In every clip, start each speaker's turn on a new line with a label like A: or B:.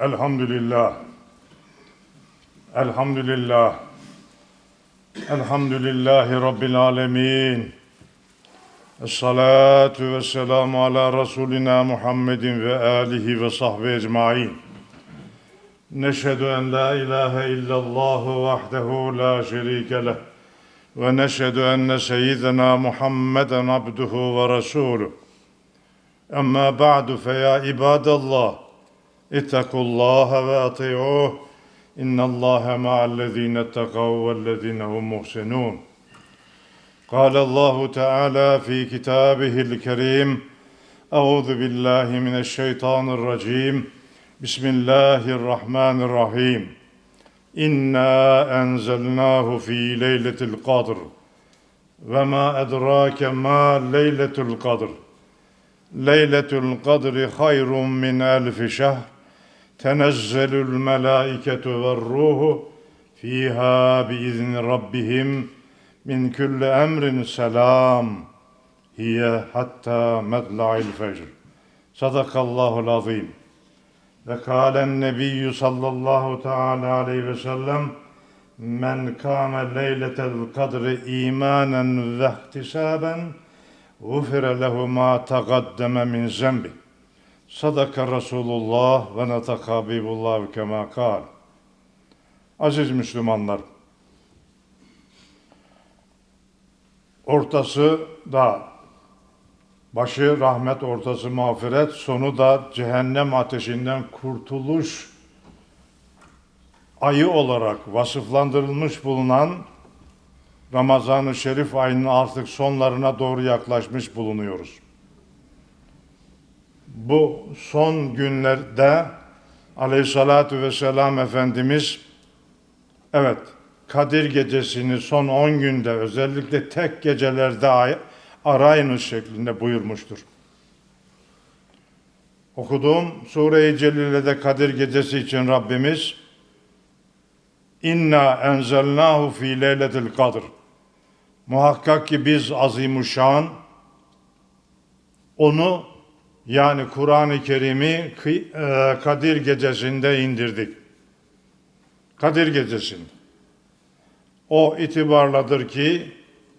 A: Elhamdülillah. Elhamdülillah. Elhamdülillahi Rabbil alemin. Esselatu ve selamu ala Resulina Muhammedin ve alihi ve sahbihi ecmain. Neşhedü en la ilahe illallah vahdehu la şerike leh. Ve neşhedü enne seyyidina Muhammeden abduhu ve resuluh. Amma ba'du fe ya ibadallah. اتقوا الله واطيعوه ان الله مع الذين اتقوا والذين هم محسنون قال الله تعالى في كتابه الكريم اعوذ بالله من الشيطان الرجيم بسم الله الرحمن الرحيم انا انزلناه في ليله القدر وما ادراك ما ليله القدر ليله القدر خير من الف شهر tenezzelül melâiketu ve ruhu fiha biizni rabbihim min külli emrin selam hiye hatta medla'il fecr. Sadakallahu azim. Ve kâlen nebiyyü sallallahu teâlâ aleyhi ve sellem men kâme leyletel kadri imanen ve ihtisaben gufire lehu ma min zembih. Sadaka Resulullah ve netaka Habibullah kema kal. Aziz Müslümanlar, ortası da başı rahmet, ortası mağfiret, sonu da cehennem ateşinden kurtuluş ayı olarak vasıflandırılmış bulunan Ramazan-ı Şerif ayının artık sonlarına doğru yaklaşmış bulunuyoruz bu son günlerde aleyhissalatü vesselam Efendimiz evet Kadir gecesini son 10 günde özellikle tek gecelerde arayınız şeklinde buyurmuştur. Okuduğum Sure-i Celile'de Kadir gecesi için Rabbimiz İnna enzelnahu fi leyletil kadr. Muhakkak ki biz azimuşşan onu yani Kur'an-ı Kerim'i Kadir Gecesi'nde indirdik. Kadir Gecesi'nde. O itibarladır ki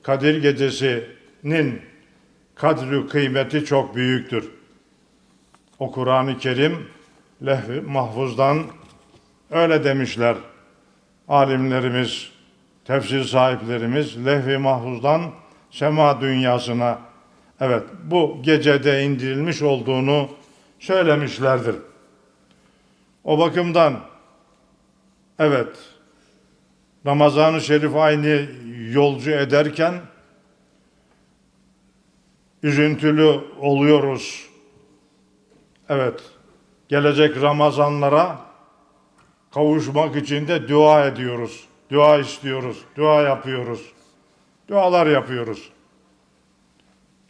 A: Kadir Gecesi'nin kadri kıymeti çok büyüktür. O Kur'an-ı Kerim lehv mahfuzdan öyle demişler alimlerimiz, tefsir sahiplerimiz lehv-i mahfuzdan sema dünyasına Evet, bu gecede indirilmiş olduğunu söylemişlerdir. O bakımdan evet Ramazan-ı Şerif aynı yolcu ederken üzüntülü oluyoruz. Evet, gelecek Ramazanlara kavuşmak için de dua ediyoruz. Dua istiyoruz, dua yapıyoruz. Dualar yapıyoruz.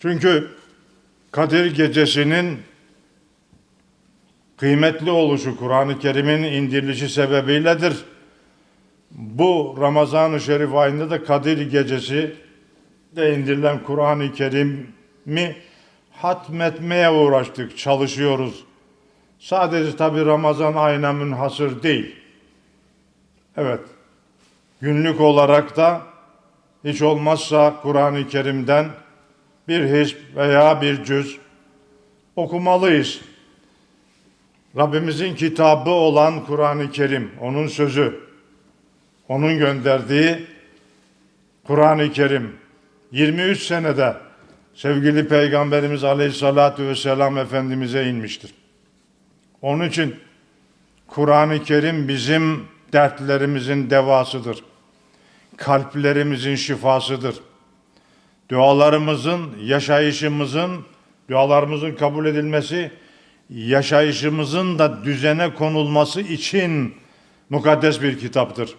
A: Çünkü Kadir Gecesi'nin kıymetli oluşu Kur'an-ı Kerim'in indirilişi sebebiyledir. Bu Ramazan-ı Şerif ayında da Kadir Gecesi de indirilen Kur'an-ı Kerim'i hatmetmeye uğraştık, çalışıyoruz. Sadece tabi Ramazan ayına münhasır değil. Evet, günlük olarak da hiç olmazsa Kur'an-ı Kerim'den bir hizb veya bir cüz okumalıyız. Rabbimizin kitabı olan Kur'an-ı Kerim, onun sözü, onun gönderdiği Kur'an-ı Kerim 23 senede sevgili Peygamberimiz Aleyhisselatü Vesselam Efendimiz'e inmiştir. Onun için Kur'an-ı Kerim bizim dertlerimizin devasıdır. Kalplerimizin şifasıdır dualarımızın, yaşayışımızın, dualarımızın kabul edilmesi, yaşayışımızın da düzene konulması için mukaddes bir kitaptır.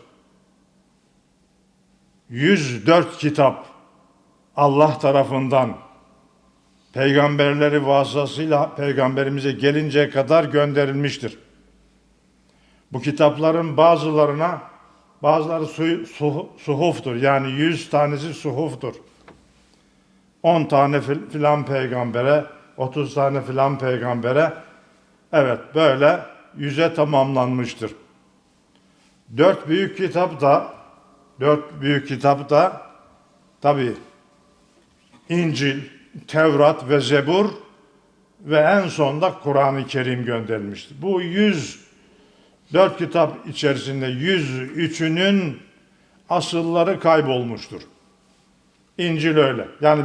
A: 104 kitap Allah tarafından peygamberleri vasıtasıyla peygamberimize gelinceye kadar gönderilmiştir. Bu kitapların bazılarına bazıları su, su, suhuftur. Yani yüz tanesi suhuftur. 10 tane filan peygambere, 30 tane filan peygambere evet böyle yüze tamamlanmıştır. Dört büyük kitap da, dört büyük kitap da tabi İncil, Tevrat ve Zebur ve en sonda Kur'an-ı Kerim gönderilmiştir. Bu 104 kitap içerisinde 103'ünün asılları kaybolmuştur. İncil öyle. Yani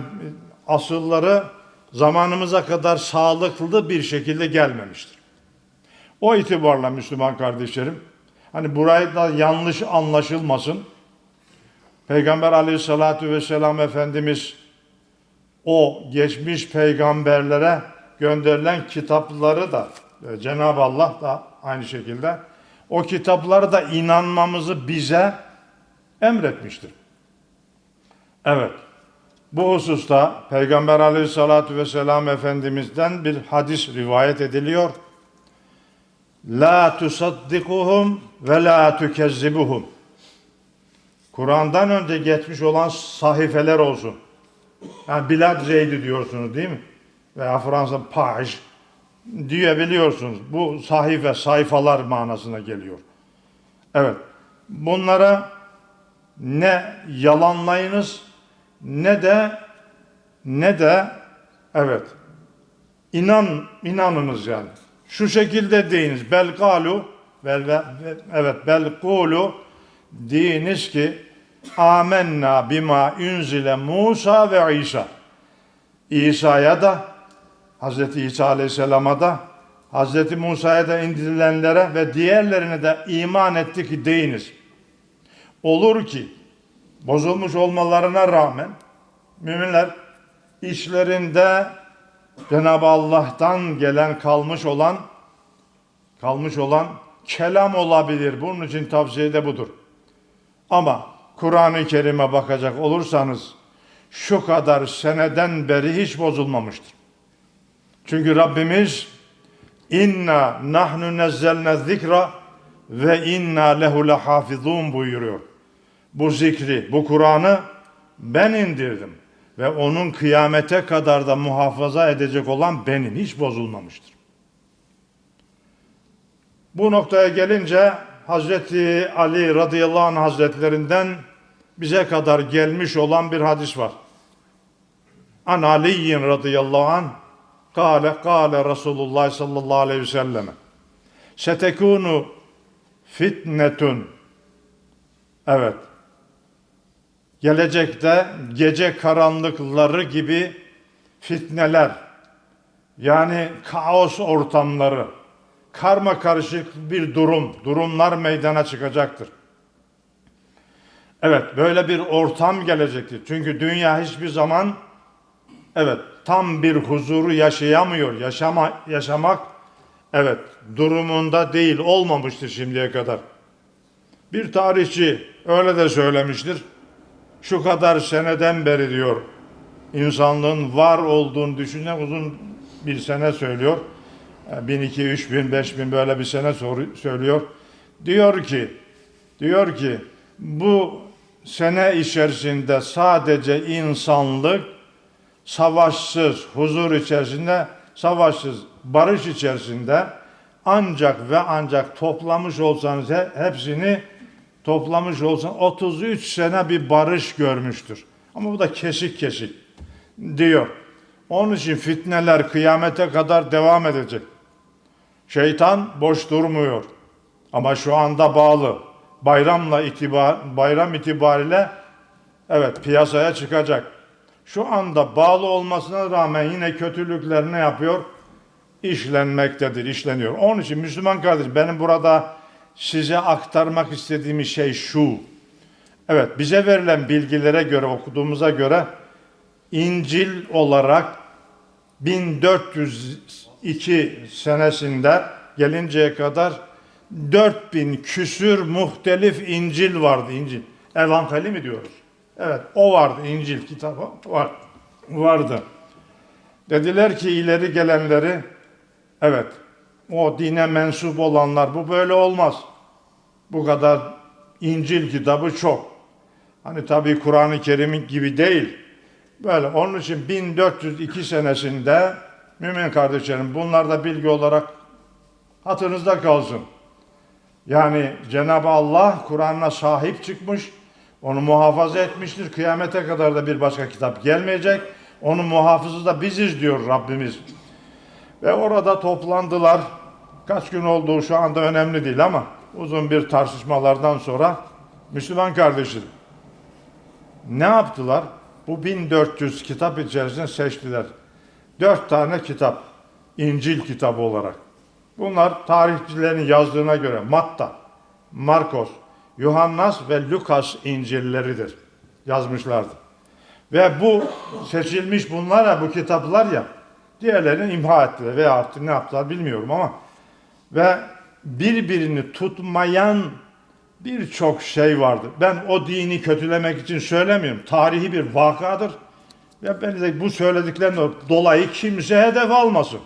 A: asılları zamanımıza kadar sağlıklı bir şekilde gelmemiştir. O itibarla Müslüman kardeşlerim, hani burayı da yanlış anlaşılmasın. Peygamber aleyhissalatü vesselam Efendimiz o geçmiş peygamberlere gönderilen kitapları da e, Cenab-ı Allah da aynı şekilde o kitaplara da inanmamızı bize emretmiştir. Evet. Bu hususta Peygamber aleyhissalatü vesselam Efendimiz'den bir hadis rivayet ediliyor. La tusaddikuhum ve la tukezzibuhum. Kur'an'dan önce geçmiş olan sahifeler olsun. Yani Bilad Zeydi diyorsunuz değil mi? Veya Fransa Page diyebiliyorsunuz. Bu sahife, sayfalar manasına geliyor. Evet. Bunlara ne yalanlayınız ne de ne de evet inan inanınız yani. Şu şekilde deyiniz. Bel galu bel ve, evet bel kulu deyiniz ki amenna bima unzile Musa ve İsa. İsa'ya da Hazreti İsa Aleyhisselam'a da Hazreti Musa'ya da indirilenlere ve diğerlerine de iman ettik deyiniz. Olur ki bozulmuş olmalarına rağmen müminler işlerinde Cenab-ı Allah'tan gelen kalmış olan kalmış olan kelam olabilir. Bunun için tavsiye de budur. Ama Kur'an-ı Kerim'e bakacak olursanız şu kadar seneden beri hiç bozulmamıştır. Çünkü Rabbimiz inna nahnu nezzelne zikra ve inna lehu lehafizun buyuruyor. Bu zikri, bu Kur'an'ı ben indirdim ve onun kıyamete kadar da muhafaza edecek olan benim hiç bozulmamıştır. Bu noktaya gelince Hazreti Ali radıyallahu anh hazretlerinden bize kadar gelmiş olan bir hadis var. An Aliyin radıyallahu anh kâle kâle Resulullah sallallahu aleyhi ve selleme setekunu fitnetun evet gelecekte gece karanlıkları gibi fitneler yani kaos ortamları karma karışık bir durum durumlar meydana çıkacaktır. Evet böyle bir ortam gelecektir. Çünkü dünya hiçbir zaman evet tam bir huzuru yaşayamıyor. Yaşama, yaşamak evet durumunda değil olmamıştır şimdiye kadar. Bir tarihçi öyle de söylemiştir. Şu kadar seneden beri diyor insanlığın var olduğunu düşünen uzun bir sene söylüyor. 1002, 3000, 5000 böyle bir sene söylüyor. Diyor ki, diyor ki bu sene içerisinde sadece insanlık savaşsız, huzur içerisinde, savaşsız, barış içerisinde ancak ve ancak toplamış olsanız hepsini toplamış olsan 33 sene bir barış görmüştür. Ama bu da kesik kesik diyor. Onun için fitneler kıyamete kadar devam edecek. Şeytan boş durmuyor. Ama şu anda bağlı. Bayramla itibar, bayram itibariyle evet piyasaya çıkacak. Şu anda bağlı olmasına rağmen yine kötülükler ne yapıyor? İşlenmektedir, işleniyor. Onun için Müslüman kardeş benim burada size aktarmak istediğim şey şu. Evet bize verilen bilgilere göre okuduğumuza göre İncil olarak 1402 senesinde gelinceye kadar 4000 küsür muhtelif İncil vardı İncil. Evangeli mi diyoruz? Evet o vardı İncil kitabı var, vardı. Dediler ki ileri gelenleri evet o dine mensup olanlar bu böyle olmaz. Bu kadar İncil kitabı çok. Hani tabii Kur'an-ı Kerim gibi değil. Böyle onun için 1402 senesinde mümin kardeşlerim bunlar da bilgi olarak Hatırınızda kalsın. Yani Cenab-ı Allah Kur'an'a sahip çıkmış, onu muhafaza etmiştir. Kıyamete kadar da bir başka kitap gelmeyecek. Onun muhafızı da biziz diyor Rabbimiz. Ve orada toplandılar. Kaç gün olduğu şu anda önemli değil ama uzun bir tartışmalardan sonra Müslüman kardeşlerim ne yaptılar? Bu 1400 kitap içerisinde seçtiler. Dört tane kitap. İncil kitabı olarak. Bunlar tarihçilerin yazdığına göre Matta, Markos, Yuhannas ve Lukas İncilleridir. Yazmışlardı. Ve bu seçilmiş bunlar ya bu kitaplar ya diğerlerini imha ettiler veya artık ne yaptılar bilmiyorum ama ve birbirini tutmayan birçok şey vardır. Ben o dini kötülemek için söylemiyorum. Tarihi bir vakadır. Ve ben de bu söylediklerimden dolayı kimse hedef almasın.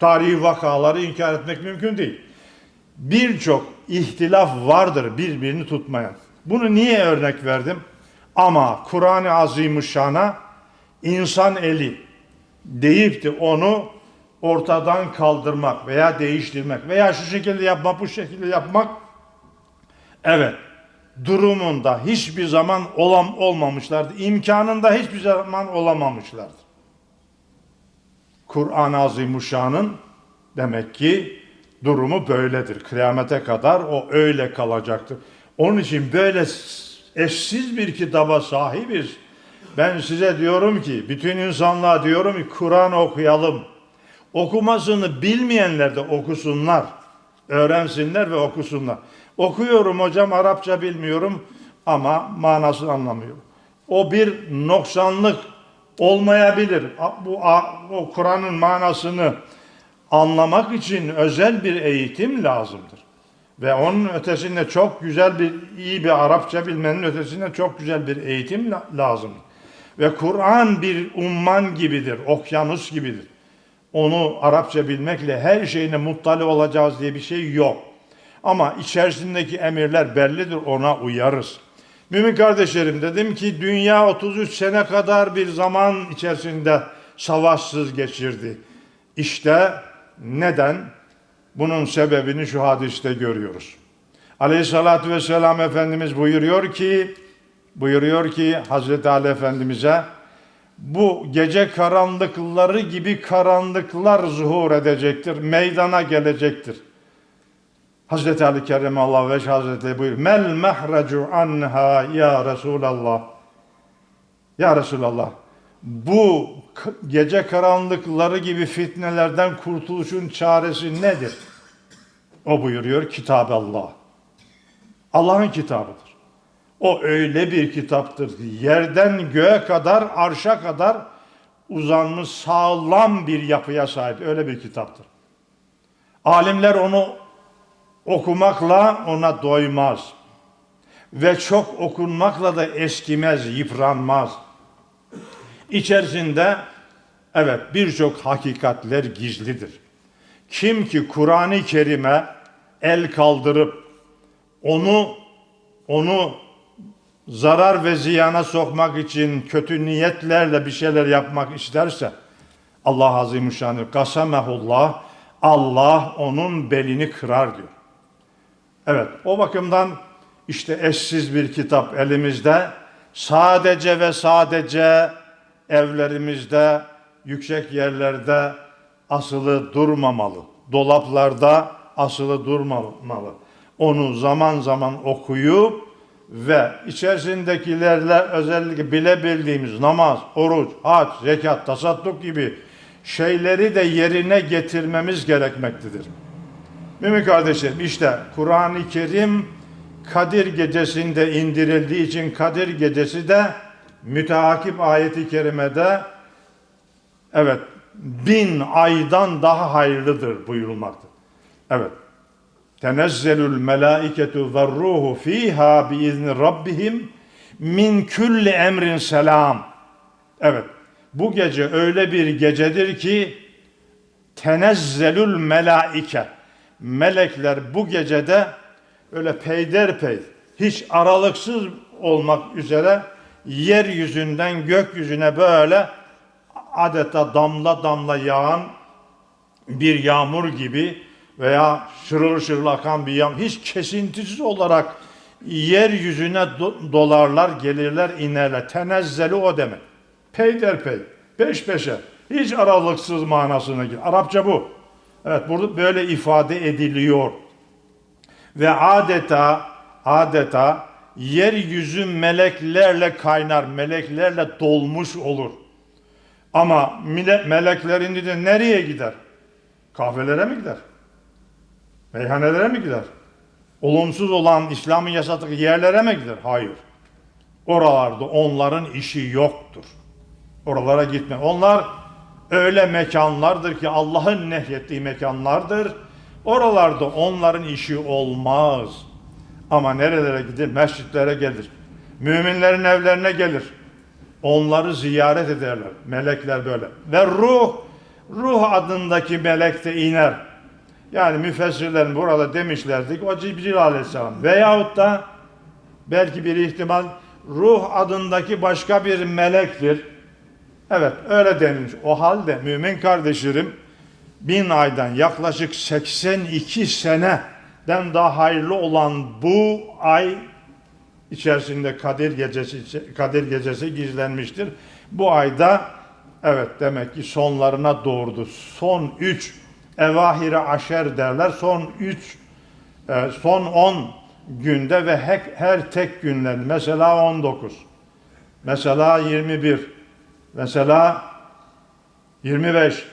A: Tarihi vakaları inkar etmek mümkün değil. Birçok ihtilaf vardır birbirini tutmayan. Bunu niye örnek verdim? Ama Kur'an-ı Azimüşşan'a insan eli deyip de onu ortadan kaldırmak veya değiştirmek veya şu şekilde yapmak, bu şekilde yapmak evet durumunda hiçbir zaman olam olmamışlardı. İmkanında hiçbir zaman olamamışlardı. Kur'an-ı Azimuşşan'ın demek ki durumu böyledir. Kıyamete kadar o öyle kalacaktır. Onun için böyle eşsiz bir kitaba sahibiz. Ben size diyorum ki, bütün insanlığa diyorum ki Kur'an okuyalım. Okumasını bilmeyenler de okusunlar. Öğrensinler ve okusunlar. Okuyorum hocam Arapça bilmiyorum ama manasını anlamıyorum. O bir noksanlık olmayabilir. Bu o Kur'an'ın manasını anlamak için özel bir eğitim lazımdır. Ve onun ötesinde çok güzel bir iyi bir Arapça bilmenin ötesinde çok güzel bir eğitim lazımdır. Ve Kur'an bir umman gibidir, okyanus gibidir. Onu Arapça bilmekle her şeyine muttali olacağız diye bir şey yok. Ama içerisindeki emirler bellidir, ona uyarız. Mümin kardeşlerim dedim ki dünya 33 sene kadar bir zaman içerisinde savaşsız geçirdi. İşte neden? Bunun sebebini şu hadiste görüyoruz. Aleyhissalatü vesselam Efendimiz buyuruyor ki, buyuruyor ki Hazreti Ali Efendimiz'e bu gece karanlıkları gibi karanlıklar zuhur edecektir, meydana gelecektir. Hazreti Ali Kerremallahu ve Hazretleri buyuruyor. Mel mehrecu anha ya Resulallah. Ya Resulallah. Bu gece karanlıkları gibi fitnelerden kurtuluşun çaresi nedir? O buyuruyor Kitab Allah. Allah'ın kitabıdır. O öyle bir kitaptır ki yerden göğe kadar, arşa kadar uzanmış sağlam bir yapıya sahip öyle bir kitaptır. Alimler onu okumakla ona doymaz. Ve çok okunmakla da eskimez, yıpranmaz. İçerisinde evet birçok hakikatler gizlidir. Kim ki Kur'an-ı Kerim'e el kaldırıp onu onu zarar ve ziyana sokmak için kötü niyetlerle bir şeyler yapmak isterse Allah Azimüşşanı kasamehullah Allah onun belini kırar diyor. Evet o bakımdan işte eşsiz bir kitap elimizde. Sadece ve sadece evlerimizde, yüksek yerlerde asılı durmamalı. Dolaplarda asılı durmamalı. Onu zaman zaman okuyup ve içerisindekilerle özellikle bilebildiğimiz namaz, oruç, hac, zekat, tasadduk gibi şeyleri de yerine getirmemiz gerekmektedir. Mümin kardeşlerim işte Kur'an-ı Kerim Kadir gecesinde indirildiği için Kadir gecesi de müteakip ayeti kerimede evet bin aydan daha hayırlıdır buyurulmaktadır. Evet. Tenezzelül melaiketu ve ruhu fiha biizni rabbihim min külli emrin selam. Evet. Bu gece öyle bir gecedir ki tenezzelül melaike melekler bu gecede öyle peyderpey hiç aralıksız olmak üzere yeryüzünden gökyüzüne böyle adeta damla damla yağan bir yağmur gibi veya şırıl şırıl akan bir yağmur hiç kesintisiz olarak yeryüzüne do- dolarlar, gelirler, inerler. Tenezzeli o demek. Peyderpey, peş peşe, hiç aralıksız manasına gelir. Arapça bu. Evet, burada böyle ifade ediliyor. Ve adeta, adeta yeryüzü meleklerle kaynar, meleklerle dolmuş olur. Ama meleklerin de nereye gider? Kahvelere mi gider? Meyhanelere mi gider? Olumsuz olan İslam'ın yasadığı yerlere mi gider? Hayır. Oralarda onların işi yoktur. Oralara gitme. Onlar öyle mekanlardır ki Allah'ın nehyettiği mekanlardır. Oralarda onların işi olmaz. Ama nerelere gider? Mescitlere gelir. Müminlerin evlerine gelir. Onları ziyaret ederler. Melekler böyle. Ve ruh, ruh adındaki melek de iner. Yani müfessirlerin burada demişlerdi ki o Cibril aleyhisselam. Veyahut da belki bir ihtimal ruh adındaki başka bir melektir. Evet öyle denilmiş. O halde mümin kardeşlerim bin aydan yaklaşık 82 seneden daha hayırlı olan bu ay içerisinde Kadir gecesi Kadir gecesi gizlenmiştir. Bu ayda evet demek ki sonlarına doğrudur. Son 3 evahire aşer derler. Son 3 son 10 günde ve her, her tek günler mesela 19 mesela 21 mesela 25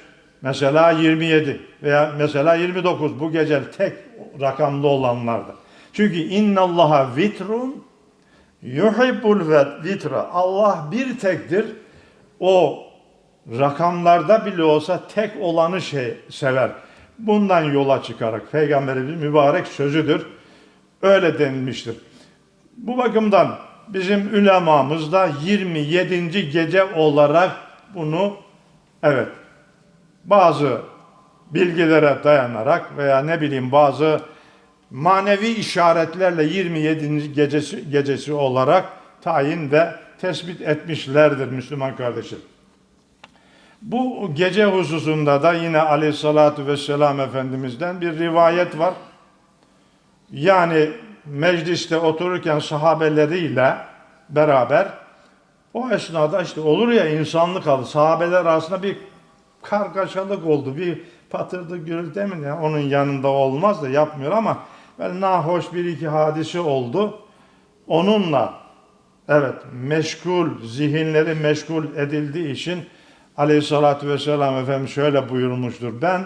A: mesela 27 veya mesela 29 bu gece tek rakamlı olanlarda. Çünkü innallaha vitrun yuhibbul vitra. Allah bir tektir. O rakamlarda bile olsa tek olanı şey sever. Bundan yola çıkarak peygamberimiz mübarek sözüdür. Öyle denilmiştir. Bu bakımdan bizim ülemamız da 27. gece olarak bunu evet bazı bilgilere dayanarak veya ne bileyim bazı manevi işaretlerle 27. gecesi gecesi olarak tayin ve tespit etmişlerdir Müslüman kardeşim. Bu gece hususunda da yine aleyhissalatu vesselam Efendimiz'den bir rivayet var. Yani mecliste otururken sahabeleriyle beraber o esnada işte olur ya insanlık aldı. Sahabeler arasında bir kargaşalık oldu. Bir patırdı gürültü mi ne? Onun yanında olmaz da yapmıyor ama böyle nahoş bir iki hadise oldu. Onunla evet meşgul, zihinleri meşgul edildiği için aleyhissalatü vesselam Efendimiz şöyle buyurmuştur. Ben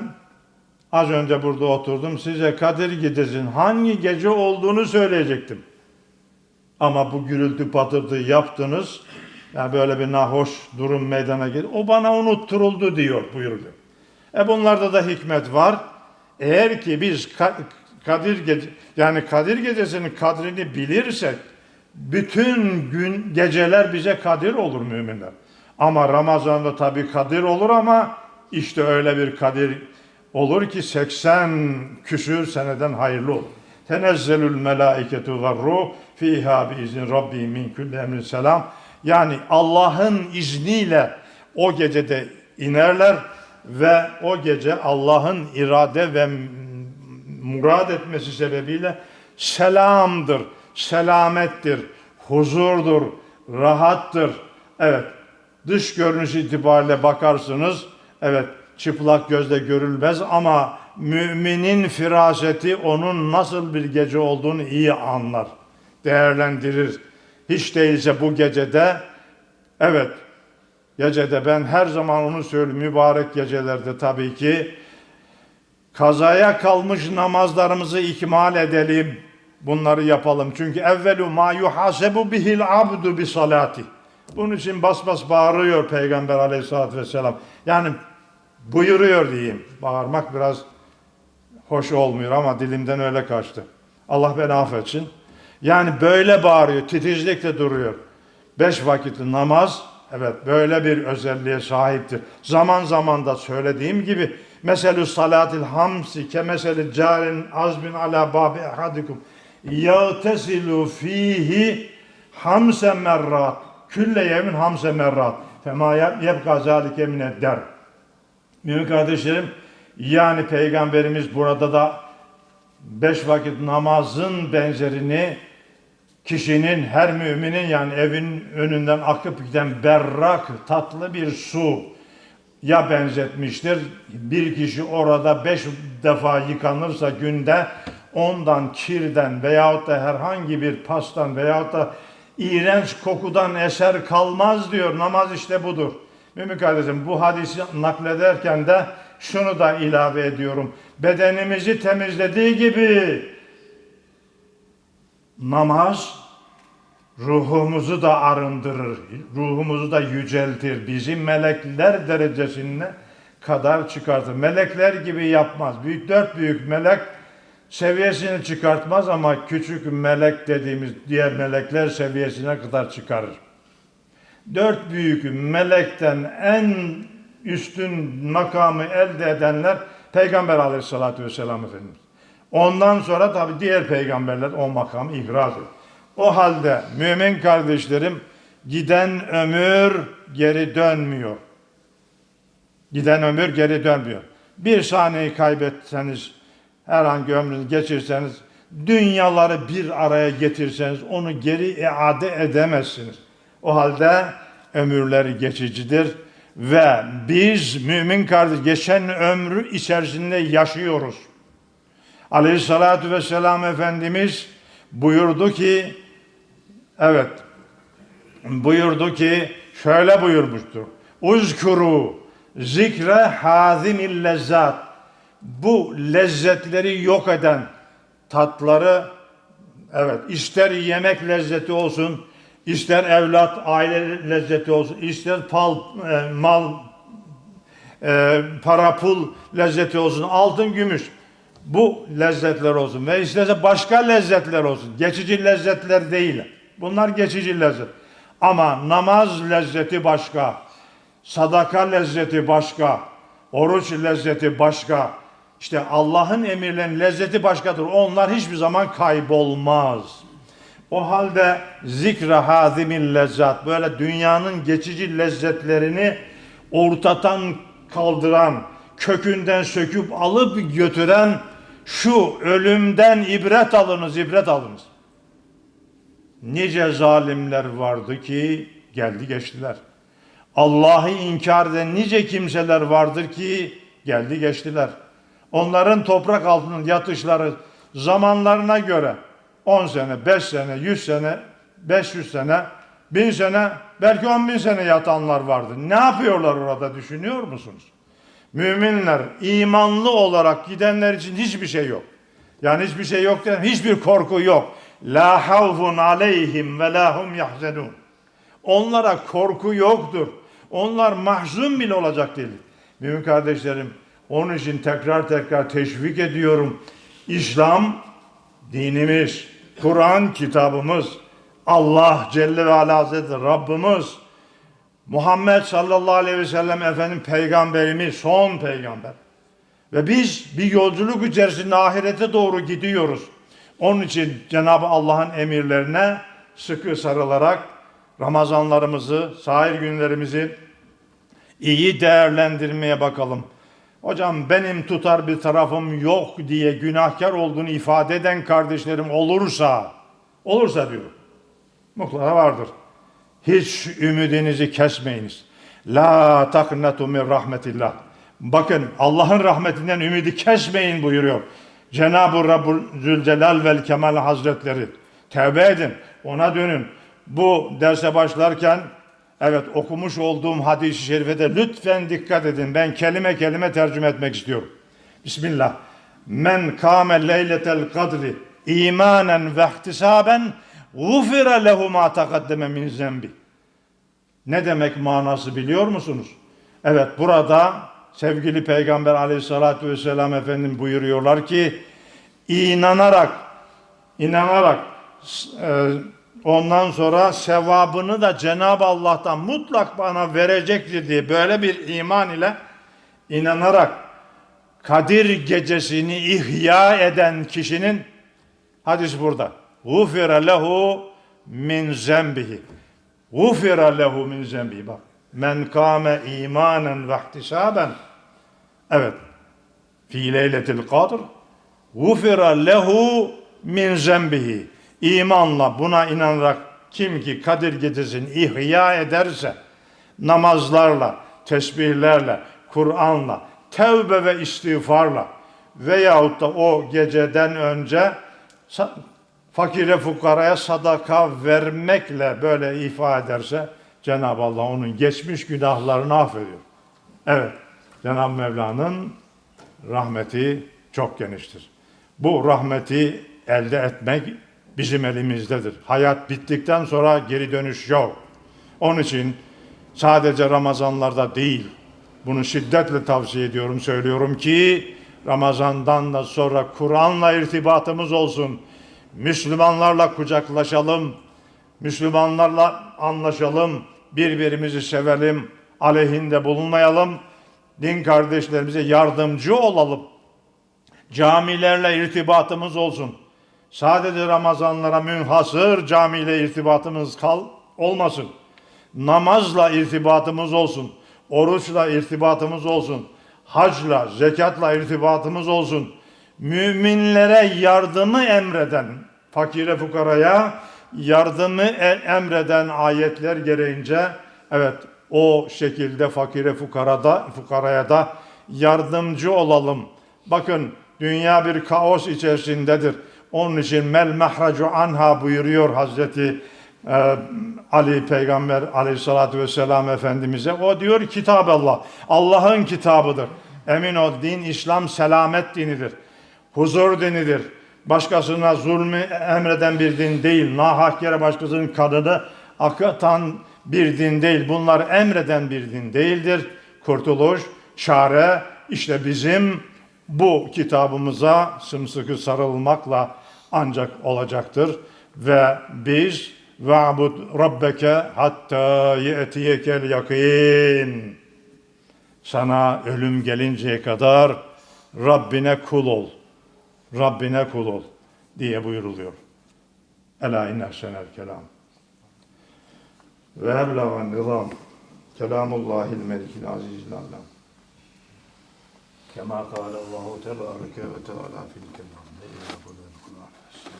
A: az önce burada oturdum size Kadir Gecesi'nin hangi gece olduğunu söyleyecektim. Ama bu gürültü patırtı yaptınız. Yani böyle bir nahoş durum meydana geldi. O bana unutturuldu diyor buyuruyor. E bunlarda da hikmet var. Eğer ki biz Ka- Kadir Gece yani Kadir Gecesi'nin kadrini bilirsek bütün gün geceler bize kadir olur müminler. Ama Ramazan'da tabii kadir olur ama işte öyle bir kadir olur ki 80 küsür seneden hayırlı olur. Tenezzelül melaiketu ve ruh fiha bi izin rabbi min kulli emrin selam. Yani Allah'ın izniyle o gecede inerler ve o gece Allah'ın irade ve murad etmesi sebebiyle selamdır, selamettir, huzurdur, rahattır. Evet, dış görünüş itibariyle bakarsınız, evet çıplak gözle görülmez ama müminin firaseti onun nasıl bir gece olduğunu iyi anlar, değerlendirir. Hiç değilse bu gecede, evet gecede ben her zaman onu söylüyorum mübarek gecelerde tabii ki kazaya kalmış namazlarımızı ikmal edelim. Bunları yapalım. Çünkü evvelu ma yuhasebu bihil abdu bi salati. Bunun için bas bas bağırıyor Peygamber aleyhissalatü vesselam. Yani buyuruyor diyeyim. Bağırmak biraz hoş olmuyor ama dilimden öyle kaçtı. Allah beni affetsin. Yani böyle bağırıyor, titizlikle duruyor. Beş vakitli namaz, evet böyle bir özelliğe sahiptir. Zaman zaman da söylediğim gibi, meselü salatil hamsi ke meseli carin azbin ala babi ehadikum yağtesilu fihi hamse merrat külle yemin hamse merrat fema yebka zalike mined der. Mümin kardeşlerim, Yani Peygamberimiz burada da beş vakit namazın benzerini kişinin her müminin yani evin önünden akıp giden berrak tatlı bir su ya benzetmiştir. Bir kişi orada beş defa yıkanırsa günde ondan kirden veyahut da herhangi bir pastan veyahut da iğrenç kokudan eser kalmaz diyor. Namaz işte budur. Mümin kardeşim bu hadisi naklederken de şunu da ilave ediyorum. Bedenimizi temizlediği gibi namaz ruhumuzu da arındırır, ruhumuzu da yüceltir, bizi melekler derecesine kadar çıkartır. Melekler gibi yapmaz. Büyük dört büyük melek seviyesini çıkartmaz ama küçük melek dediğimiz diğer melekler seviyesine kadar çıkarır. Dört büyük melekten en üstün makamı elde edenler Peygamber aleyhissalatü vesselam Efendimiz. Ondan sonra tabi diğer peygamberler o makamı ihraz ediyor. O halde mümin kardeşlerim giden ömür geri dönmüyor. Giden ömür geri dönmüyor. Bir saniyeyi kaybetseniz, herhangi ömrünüzü geçirseniz, dünyaları bir araya getirseniz onu geri iade edemezsiniz. O halde ömürleri geçicidir ve biz mümin kardeş geçen ömrü içerisinde yaşıyoruz. Aleyhissalatü vesselam Efendimiz buyurdu ki evet buyurdu ki şöyle buyurmuştur. Uzkuru zikre hazimil lezzat bu lezzetleri yok eden tatları evet ister yemek lezzeti olsun ister evlat aile lezzeti olsun ister pal, e, mal e, para pul lezzeti olsun altın gümüş bu lezzetler olsun ve isterse başka lezzetler olsun. Geçici lezzetler değil. Bunlar geçici lezzet. Ama namaz lezzeti başka. Sadaka lezzeti başka. Oruç lezzeti başka. İşte Allah'ın emirlerinin lezzeti başkadır. Onlar hiçbir zaman kaybolmaz. O halde zikre hazimin lezzat böyle dünyanın geçici lezzetlerini ortadan kaldıran, kökünden söküp alıp götüren şu ölümden ibret alınız, ibret alınız. Nice zalimler vardı ki geldi geçtiler. Allah'ı inkar eden nice kimseler vardır ki geldi geçtiler. Onların toprak altının yatışları zamanlarına göre 10 sene, 5 sene, 100 sene, 500 sene, 1000 sene, belki 10 bin sene yatanlar vardı. Ne yapıyorlar orada düşünüyor musunuz? Müminler imanlı olarak gidenler için hiçbir şey yok. Yani hiçbir şey yok değil, hiçbir korku yok. La havfun aleyhim ve la hum yahzenun. Onlara korku yoktur. Onlar mahzun bile olacak değil. Mümin kardeşlerim, onun için tekrar tekrar teşvik ediyorum. İslam dinimiz, Kur'an kitabımız, Allah Celle ve Ala Hazretleri Rabbimiz Muhammed sallallahu aleyhi ve sellem efendim peygamberimiz, son peygamber. Ve biz bir yolculuk içerisinde ahirete doğru gidiyoruz. Onun için Cenab-ı Allah'ın emirlerine sıkı sarılarak Ramazanlarımızı, sahil günlerimizi iyi değerlendirmeye bakalım. Hocam benim tutar bir tarafım yok diye günahkar olduğunu ifade eden kardeşlerim olursa, olursa diyorum. Mutlaka vardır. Hiç ümidinizi kesmeyiniz. La taknatu min rahmetillah. Bakın Allah'ın rahmetinden ümidi kesmeyin buyuruyor. Cenab-ı Rabbul Zülcelal vel Kemal Hazretleri. Tevbe edin, ona dönün. Bu derse başlarken evet okumuş olduğum hadis-i şerife de lütfen dikkat edin. Ben kelime kelime tercüme etmek istiyorum. Bismillah. Men kâme leyletel kadri imanen ve ihtisaben gufire lehu ma takaddeme min zembi. Ne demek manası biliyor musunuz? Evet burada sevgili Peygamber aleyhissalatü vesselam efendim buyuruyorlar ki inanarak inanarak e, ondan sonra sevabını da Cenab-ı Allah'tan mutlak bana verecektir diye böyle bir iman ile inanarak Kadir gecesini ihya eden kişinin hadis burada. Gufira lehu min zembihi. Gufira lehu min zembihi. Bak. Men kâme imanen ve ihtisaben. Evet. fi leyletil kadr gufira lehu min zembihi imanla buna inanarak kim ki Kadir gecesini ihya ederse namazlarla, tesbihlerle, Kur'an'la, tevbe ve istiğfarla veyahut da o geceden önce fakire fukaraya sadaka vermekle böyle ifade ederse Cenab-ı Allah onun geçmiş günahlarını affediyor. Evet, Cenab-ı Mevla'nın rahmeti çok geniştir. Bu rahmeti elde etmek bizim elimizdedir. Hayat bittikten sonra geri dönüş yok. Onun için sadece Ramazanlarda değil, bunu şiddetle tavsiye ediyorum, söylüyorum ki Ramazandan da sonra Kur'an'la irtibatımız olsun. Müslümanlarla kucaklaşalım, Müslümanlarla anlaşalım, birbirimizi sevelim, aleyhinde bulunmayalım, din kardeşlerimize yardımcı olalım. Camilerle irtibatımız olsun. Sadece Ramazanlara münhasır camiyle irtibatımız kal olmasın. Namazla irtibatımız olsun. Oruçla irtibatımız olsun. Hacla, zekatla irtibatımız olsun. Müminlere yardımı emreden, fakire fukaraya yardımı e- emreden ayetler gereğince evet o şekilde fakire fukarada fukaraya da yardımcı olalım. Bakın dünya bir kaos içerisindedir. Onun için mel mahracu anha buyuruyor Hazreti e, Ali Peygamber aleyhissalatü vesselam Efendimiz'e. O diyor kitab Allah. Allah'ın kitabıdır. Emin ol din İslam selamet dinidir. Huzur dinidir. Başkasına zulmü emreden bir din değil. Nahak yere başkasının kanını akıtan bir din değil. Bunlar emreden bir din değildir. Kurtuluş, çare işte bizim bu kitabımıza sımsıkı sarılmakla ancak olacaktır. Ve biz ve'bud rabbeke hatta ye'tiyekel yakin. Sana ölüm gelinceye kadar Rabbine kul ol. Rabbine kul ol diye buyuruluyor. Ela inne kelam. Ve eblagan nizam. Kelamullahil melikil azizil allam. كما قال الله تبارك وتعالى في إلا